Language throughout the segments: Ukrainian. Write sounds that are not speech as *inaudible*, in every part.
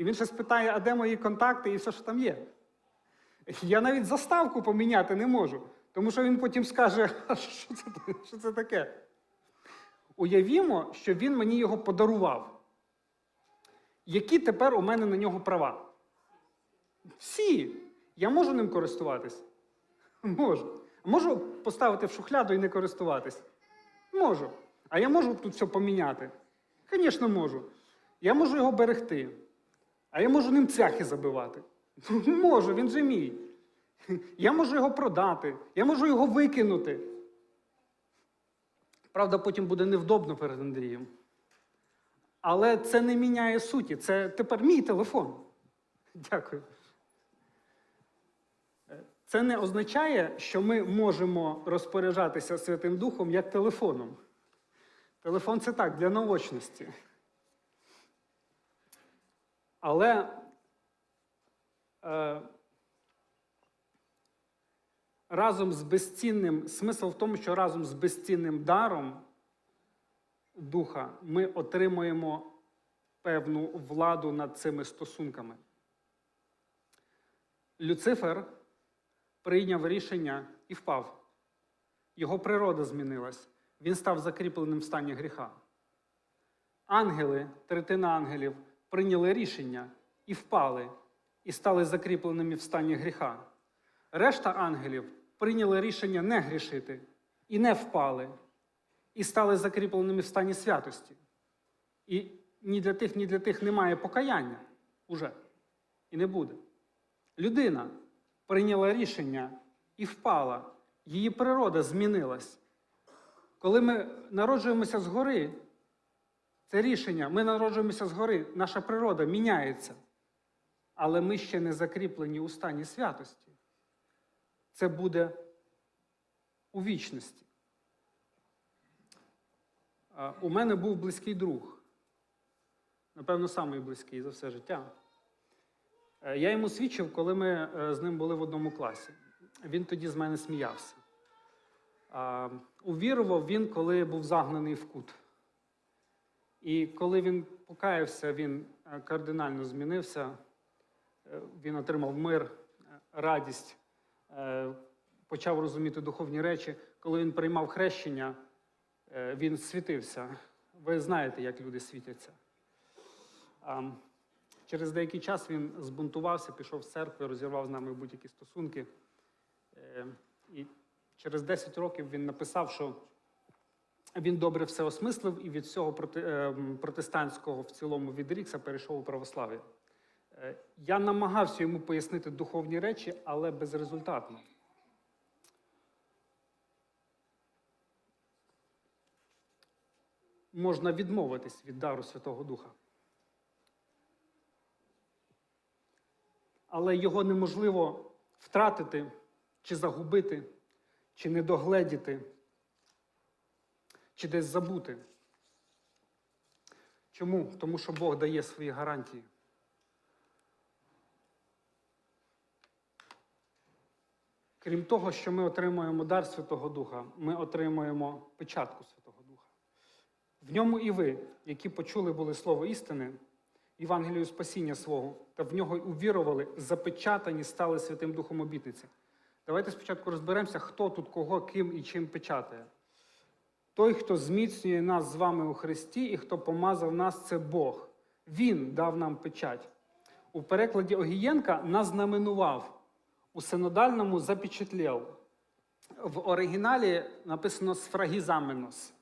І він ще спитає, а де мої контакти і все, що там є. Я навіть заставку поміняти не можу, тому що він потім скаже, *laughs* а що це, що це таке? Уявімо, що він мені його подарував. Які тепер у мене на нього права? Всі. Я можу ним користуватись? Можу. Можу поставити в шухляду і не користуватись? Можу. А я можу тут все поміняти? Звісно, можу. Я можу його берегти. А я можу ним цвяхи забивати. *laughs* Можу, він же мій. Я можу його продати, я можу його викинути. Правда, потім буде невдобно перед Андрієм. Але це не міняє суті. Це тепер мій телефон. Дякую. Це не означає, що ми можемо розпоряджатися Святим Духом як телефоном. Телефон це так, для наочності. Але е, разом з безцінним, смисл в тому, що разом з безцінним даром Духа ми отримуємо певну владу над цими стосунками. Люцифер прийняв рішення і впав. Його природа змінилась. Він став закріпленим в стані гріха. Ангели, третина ангелів, прийняли рішення і впали, і стали закріпленими в стані гріха. Решта ангелів прийняли рішення не грішити і не впали, і стали закріпленими в стані святості. І ні для тих, ні для тих немає покаяння уже. І не буде. Людина прийняла рішення і впала. Її природа змінилась. Коли ми народжуємося згори, це рішення, ми народжуємося згори, наша природа міняється. Але ми ще не закріплені у стані святості. Це буде у вічності. У мене був близький друг. Напевно, самий близький за все життя. Е, Я йому свідчив, коли ми е, з ним були в одному класі. Він тоді з мене сміявся. Увірував він, коли був загнаний в кут. І коли він покаявся, він е, кардинально змінився. Е, Він отримав мир, е, радість, почав розуміти духовні речі. Коли він приймав хрещення, він світився. Ви знаєте, як люди світяться. Через деякий час він збунтувався, пішов з церкви, розірвав з нами будь-які стосунки. І через 10 років він написав, що він добре все осмислив і від всього е, протестантського в цілому відрікся, перейшов у православ'я. Е, Я намагався йому пояснити духовні речі, але безрезультатно. Можна відмовитись від дару Святого Духа. але його неможливо втратити, чи загубити, чи недогледіти, чи десь забути. Чому? Тому що Бог дає свої гарантії. Крім того, що ми отримуємо дар Святого Духа, ми отримуємо печатку Святого Духа. В ньому і ви, які почули були слово істини, Євангелію спасіння свого, та в нього й увірували, запечатані стали Святим Духом обітниці. Давайте спочатку розберемося, хто тут кого, ким і чим печатає. Той, хто зміцнює нас з вами у Христі, і хто помазав нас, це Бог. Він дав нам печать. У перекладі Огієнка назнаменував, у синодальному запечатлів. В оригіналі написано сфрагізаменос.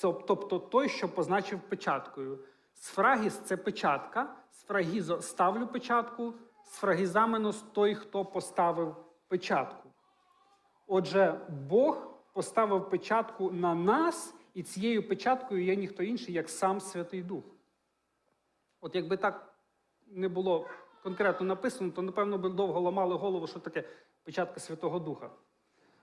Тобто той, що позначив печаткою. Сфрагіс це печатка, сфрагізо ставлю печатку, сфрагізаменос той, хто поставив печатку. Отже, Бог поставив печатку на нас, і цією печаткою є ніхто інший, як сам Святий Дух. От якби так не було конкретно написано, то, напевно, би довго ламали голову, що таке печатка Святого Духа.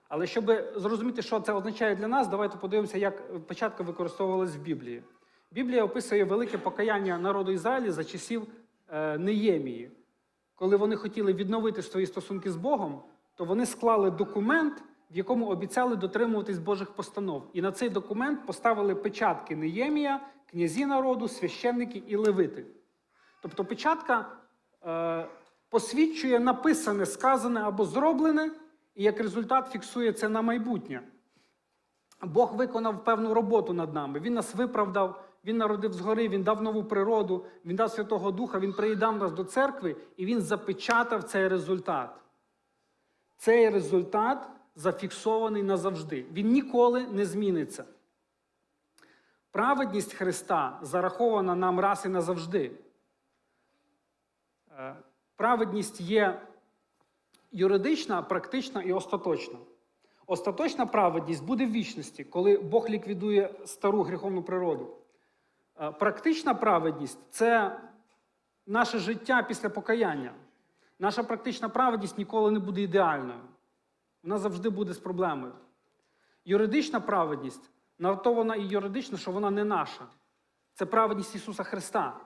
Але щоб зрозуміти, що це означає для нас, давайте подивимося, як печатка використовувалась в Біблії. Біблія описує велике покаяння народу Ізраїлі за часів е, Неємії. Коли вони хотіли відновити свої стосунки з Богом, то вони склали документ, в якому обіцяли дотримуватись Божих постанов. І на цей документ поставили печатки Неємія, князі народу, священники і левити. Тобто печатка е, посвідчує написане, сказане або зроблене, і як результат фіксує це на майбутнє. Бог виконав певну роботу над нами. Він нас виправдав, Він народив згори, Він дав нову природу, Він дав Святого Духа, Він приїдав нас до церкви і Він запечатав цей результат. Цей результат зафіксований назавжди. Він ніколи не зміниться. Праведність Христа зарахована нам раз і назавжди. Е, Праведність є юридична, практична і остаточна. Остаточна праведність буде в вічності, коли Бог ліквідує стару гріховну природу. Е, Практична праведність це наше життя після покаяння. Наша практична праведність ніколи не буде ідеальною. Вона завжди буде з проблемою. Юридична праведність, на то вона і юридична, що вона не наша. Це праведність Ісуса Христа.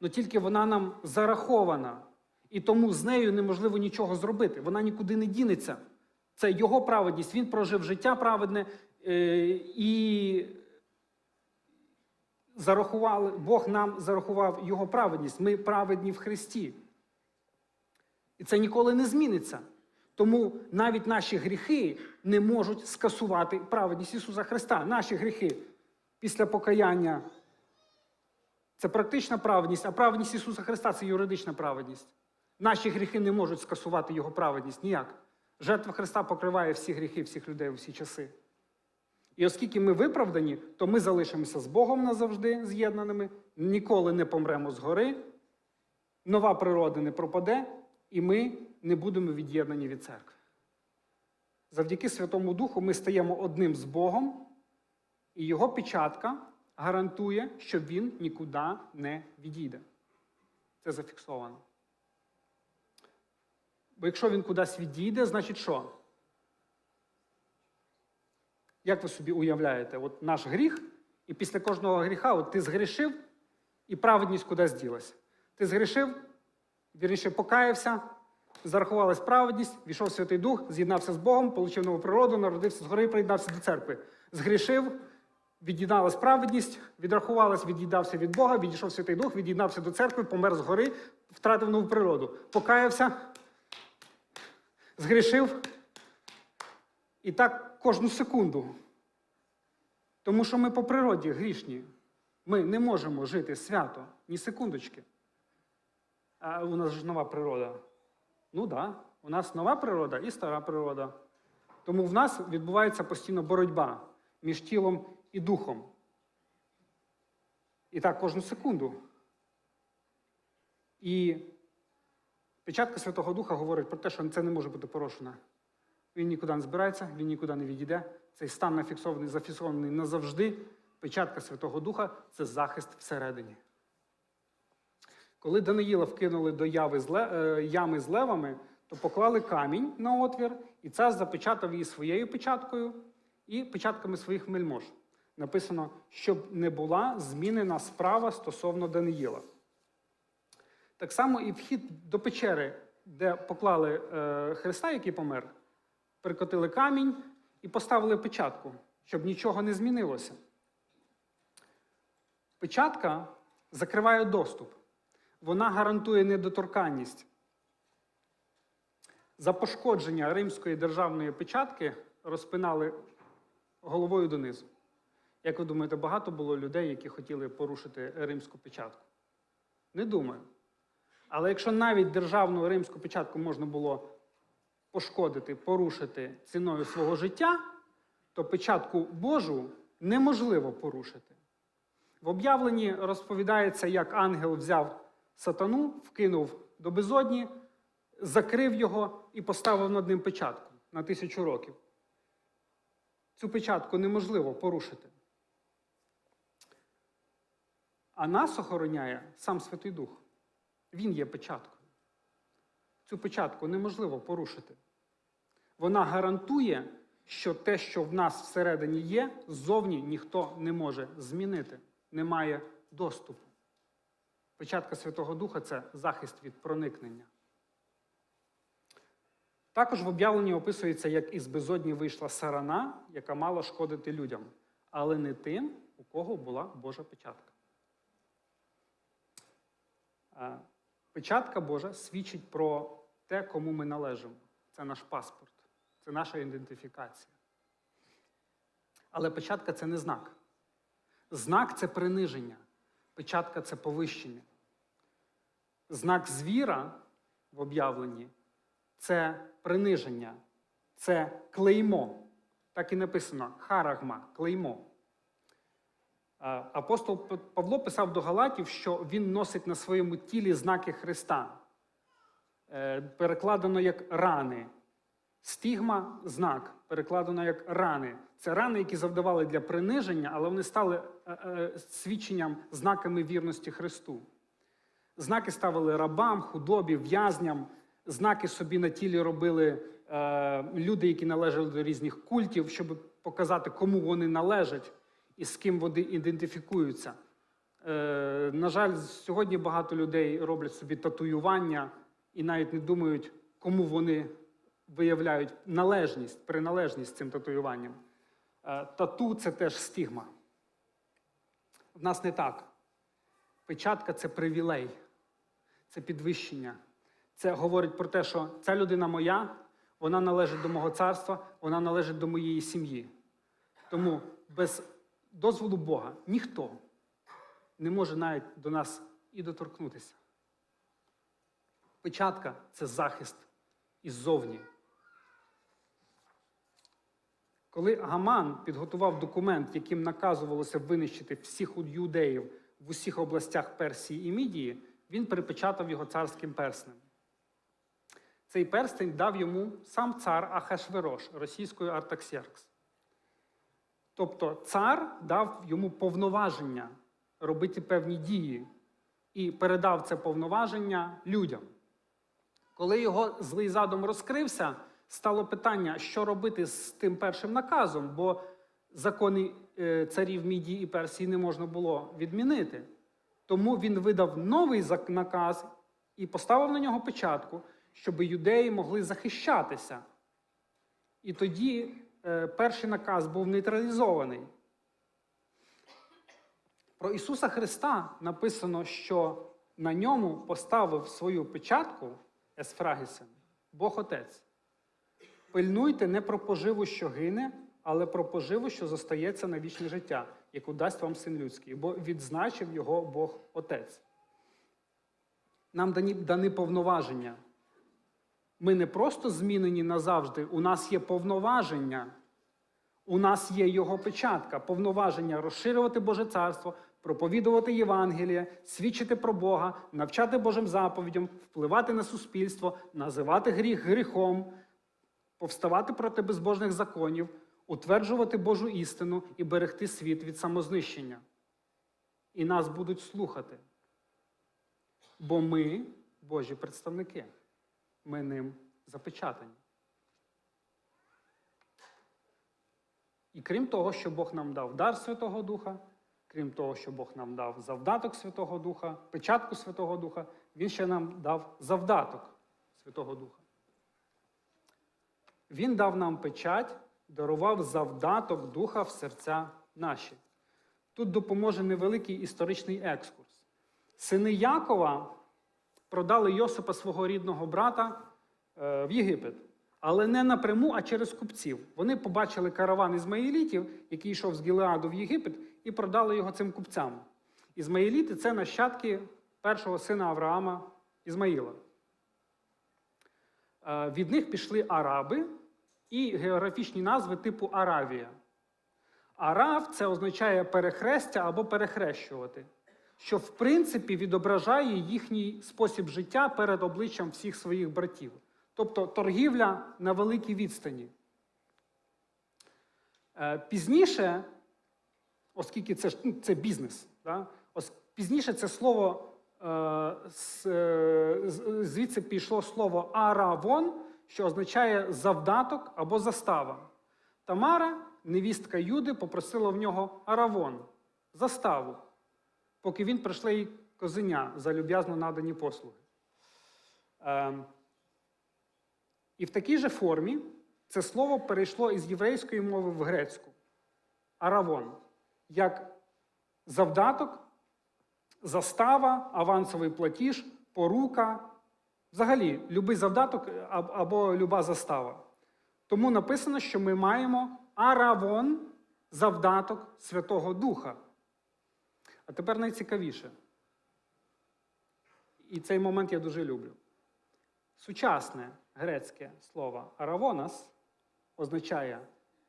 але тільки вона нам зарахована. І тому з нею неможливо нічого зробити. Вона нікуди не дінеться. Це його праведність. Він прожив життя праведне е, і зарахували, Бог нам зарахував його праведність. Ми праведні в Христі. І це ніколи не зміниться. Тому навіть наші гріхи не можуть скасувати праведність Ісуса Христа. Наші гріхи після покаяння це практична праведність, а праведність Ісуса Христа це юридична праведність. Наші гріхи не можуть скасувати Його праведність ніяк. Жертва Христа покриває всі гріхи всіх людей у всі часи. І оскільки ми виправдані, то ми залишимося з Богом назавжди з'єднаними, ніколи не помремо згори, нова природа не пропаде, і ми не будемо від'єднані від церкви. Завдяки Святому Духу ми стаємо одним з Богом, і Його печатка гарантує, що Він нікуди не відійде. Це зафіксовано. Бо якщо він кудись відійде, значить що? Як ви собі уявляєте, от наш гріх, і після кожного гріха от ти згрішив, і праведність кудись ділася. Ти згрішив, вірніше покаявся, зарахувалась праведність, війшов Святий Дух, з'єднався з Богом, отримав нову природу, народився згори і приєднався до церкви. Згрішив, від'єдналась праведність, відрахувалась, від'їдався від Бога, відійшов Святий Дух, від'єднався до церкви, помер згори, втратив нову природу. Покаявся, згрішив. І так кожну секунду. Тому що ми по природі грішні. Ми не можемо жити свято ні секундочки. А у нас ж нова природа. Ну так, да, у нас нова природа і стара природа. Тому в нас відбувається постійно боротьба між тілом і духом. І так кожну секунду. І печатка Святого Духа говорить про те, що це не може бути порушено. Він нікуди не збирається, він нікуди не відійде. Цей стан нафіксований, зафіксований назавжди. Печатка Святого Духа це захист всередині. Коли Даниїла вкинули до яви з ле- е, ями з левами, то поклали камінь на отвір, і цар запечатав її своєю печаткою і печатками своїх мельмож. Написано, щоб не була змінена справа стосовно Даниїла. Так само і вхід до печери, де поклали е, Христа, який помер, прикотили камінь і поставили печатку, щоб нічого не змінилося. Печатка закриває доступ. Вона гарантує недоторканність. За пошкодження римської державної печатки розпинали головою донизу. Як ви думаєте, багато було людей, які хотіли порушити римську печатку? Не думаю. Але якщо навіть державну римську печатку можна було пошкодити, порушити ціною свого життя, то печатку Божу неможливо порушити. В об'явленні розповідається, як ангел взяв сатану, вкинув до безодні, закрив його і поставив над ним печатку на тисячу років. Цю печатку неможливо порушити. А нас охороняє сам Святий Дух. Він є печаткою. Цю печатку неможливо порушити. Вона гарантує, що те, що в нас всередині є, ззовні ніхто не може змінити, немає доступу. Печатка Святого Духа це захист від проникнення. Також в об'явленні описується, як із безодні вийшла сарана, яка мала шкодити людям, але не тим, у кого була Божа печатка. Печатка Божа свідчить про те, кому ми належимо. Це наш паспорт, це наша ідентифікація. Але печатка це не знак. Знак це приниження. Печатка це повищення. Знак звіра в об'явленні це приниження, це клеймо. Так і написано харагма, клеймо. Апостол Павло писав до Галатів, що він носить на своєму тілі знаки Христа. Е, Перекладено як рани. Стігма знак, перекладено як рани. Це рани, які завдавали для приниження, але вони стали е, е, свідченням, знаками вірності Христу. Знаки ставили рабам, худобі, в'язням, знаки собі на тілі робили е, люди, які належали до різних культів, щоб показати, кому вони належать і з ким вони ідентифікуються. Е, на жаль, сьогодні багато людей роблять собі татуювання і навіть не думають, кому вони виявляють належність, приналежність цим татуюванням. Е, тату це теж стігма. В нас не так. Печатка це привілей, це підвищення. Це говорить про те, що ця людина моя, вона належить до мого царства, вона належить до моєї сім'ї. Тому без дозволу Бога ніхто не може навіть до нас і доторкнутися. Печатка це захист іззовні. Коли Гаман підготував документ, яким наказувалося винищити всіх юдеїв в усіх областях Персії і Мідії, він перепечатав його царським перснем. Цей перстень дав йому сам цар Ахашверош, російською Артаксеркс. Тобто цар дав йому повноваження робити певні дії і передав це повноваження людям. Коли його злий задум розкрився, стало питання, що робити з тим першим наказом, бо закони е, царів Мідії і Персії не можна було відмінити. Тому він видав новий наказ і поставив на нього печатку, щоб юдеї могли захищатися. І тоді е, перший наказ був нейтралізований. Про Ісуса Христа написано, що на ньому поставив свою печатку Есфрагісен, Бог Отець. Пильнуйте не про поживу, що гине, але про поживу, що зостається на вічне життя, яку дасть вам син людський, бо відзначив його Бог Отець. Нам дані, дані повноваження. Ми не просто змінені назавжди, у нас є повноваження. У нас є його печатка, повноваження розширювати Боже царство, проповідувати Євангеліє, свідчити про Бога, навчати Божим заповідям, впливати на суспільство, називати гріх гріхом, повставати проти безбожних законів, утверджувати Божу істину і берегти світ від самознищення. І нас будуть слухати. Бо ми Божі представники, ми ним запечатані. І крім того, що Бог нам дав дар Святого Духа, крім того, що Бог нам дав завдаток Святого Духа, печатку Святого Духа, Він ще нам дав завдаток Святого Духа. Він дав нам печать, дарував завдаток Духа в серця наші. Тут допоможе невеликий історичний екскурс. Сини Якова продали Йосипа свого рідного брата е, в Єгипет. Але не напряму, а через купців. Вони побачили караван ізмаїлітів, який йшов з Гілеаду в Єгипет, і продали його цим купцям. Ізмаїліти це нащадки першого сина Авраама Ізмаїла. Е, Від них пішли араби і географічні назви типу Аравія. Арав це означає перехрестя або перехрещувати, що в принципі відображає їхній спосіб життя перед обличчям всіх своїх братів. Тобто торгівля на великій відстані. Е, Пізніше, оскільки це, ну, це бізнес, да? пізніше це слово е, е, звідси пішло слово аравон, що означає завдаток або застава. Тамара, невістка Юди, попросила в нього аравон, заставу, поки він прийшли їй козеня за люб'язно надані послуги. Ем, і в такій же формі це слово перейшло із єврейської мови в грецьку аравон, як завдаток застава, авансовий платіж, порука, взагалі любий завдаток або люба застава. Тому написано, що ми маємо аравон завдаток Святого Духа. А тепер найцікавіше. І цей момент я дуже люблю. Сучасне грецьке слово аравонас означає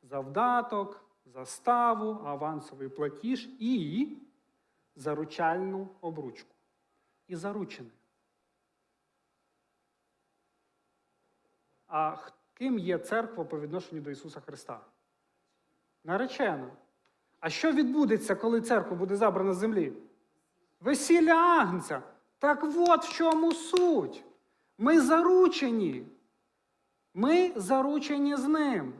завдаток, заставу, авансовий платіж і заручальну обручку. І заручене. А ким є церква по відношенню до Ісуса Христа? Наречена. А що відбудеться, коли церква буде забрана з землі? Весілля Агнця. Так от в чому суть. Ми заручені. Ми заручені з ним.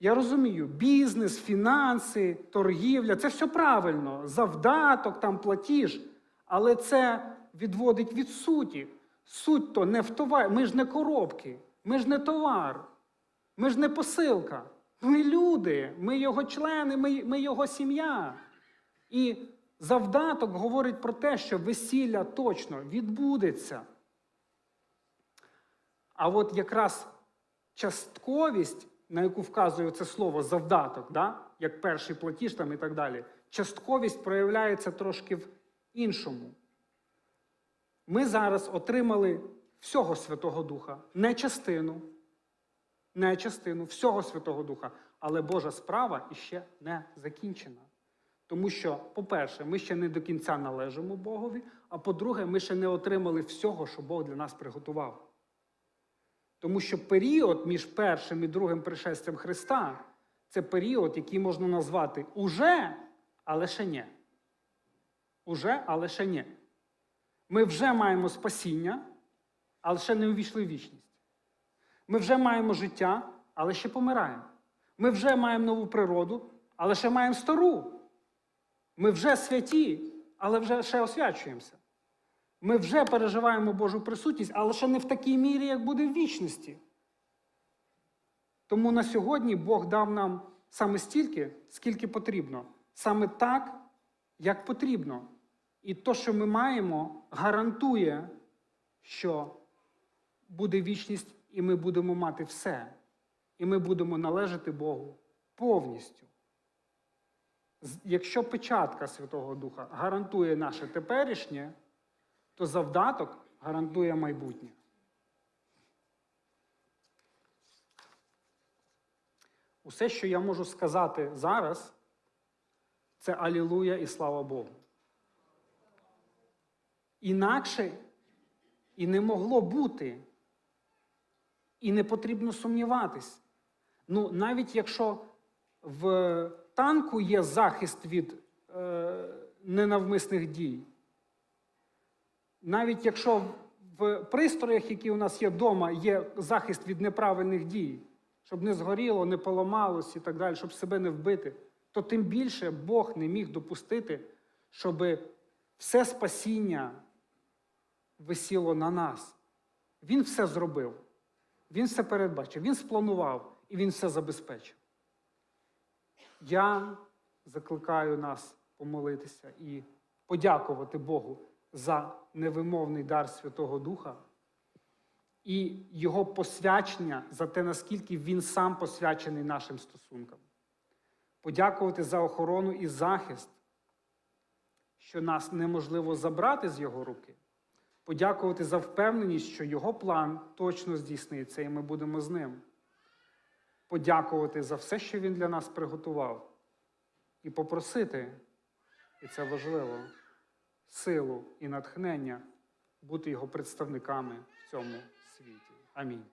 Я розумію, бізнес, фінанси, торгівля це все правильно, завдаток, там платіж. Але це відводить від суті. Суть то не в товарі. Ми ж не коробки, ми ж не товар, ми ж не посилка. Ми люди, ми його члени, ми, ми його сім'я. І завдаток говорить про те, що весілля точно відбудеться. А от якраз частковість, на яку вказує це слово завдаток, да? як перший платіж там і так далі, частковість проявляється трошки в іншому. Ми зараз отримали всього Святого Духа, не частину, не частину всього Святого Духа, але Божа справа іще не закінчена. Тому що, по-перше, ми ще не до кінця належимо Богові, а по-друге, ми ще не отримали всього, що Бог для нас приготував. Тому що період між першим і другим пришестям Христа це період, який можна назвати уже, але ще ні. Уже, але ще ні. Ми вже маємо спасіння, але ще не увійшли в вічність. Ми вже маємо життя, але ще помираємо. Ми вже маємо нову природу, але ще маємо стару. Ми вже святі, але вже ще освячуємося. Ми вже переживаємо Божу присутність, але ще не в такій мірі, як буде в вічності. Тому на сьогодні Бог дав нам саме стільки, скільки потрібно, саме так, як потрібно. І то, що ми маємо, гарантує, що буде вічність, і ми будемо мати все. І ми будемо належати Богу повністю. Якщо печатка Святого Духа гарантує наше теперішнє, то завдаток гарантує майбутнє. Усе, що я можу сказати зараз, це Алілуя і слава Богу. Інакше і не могло бути, і не потрібно сумніватись. Ну, навіть якщо в танку є захист від е, ненавмисних дій, навіть якщо в пристроях, які у нас є вдома, є захист від неправильних дій, щоб не згоріло, не поламалось і так далі, щоб себе не вбити, то тим більше Бог не міг допустити, щоб все спасіння висіло на нас. Він все зробив, він все передбачив, він спланував і він все забезпечив. Я закликаю нас помолитися і подякувати Богу за невимовний дар Святого Духа і Його посвячення за те, наскільки Він сам посвячений нашим стосункам. Подякувати за охорону і захист, що нас неможливо забрати з Його руки. Подякувати за впевненість, що Його план точно здійсниться, і ми будемо з ним. Подякувати за все, що Він для нас приготував, і попросити, і це важливо, силу і натхнення бути його представниками в цьому світі. Амінь.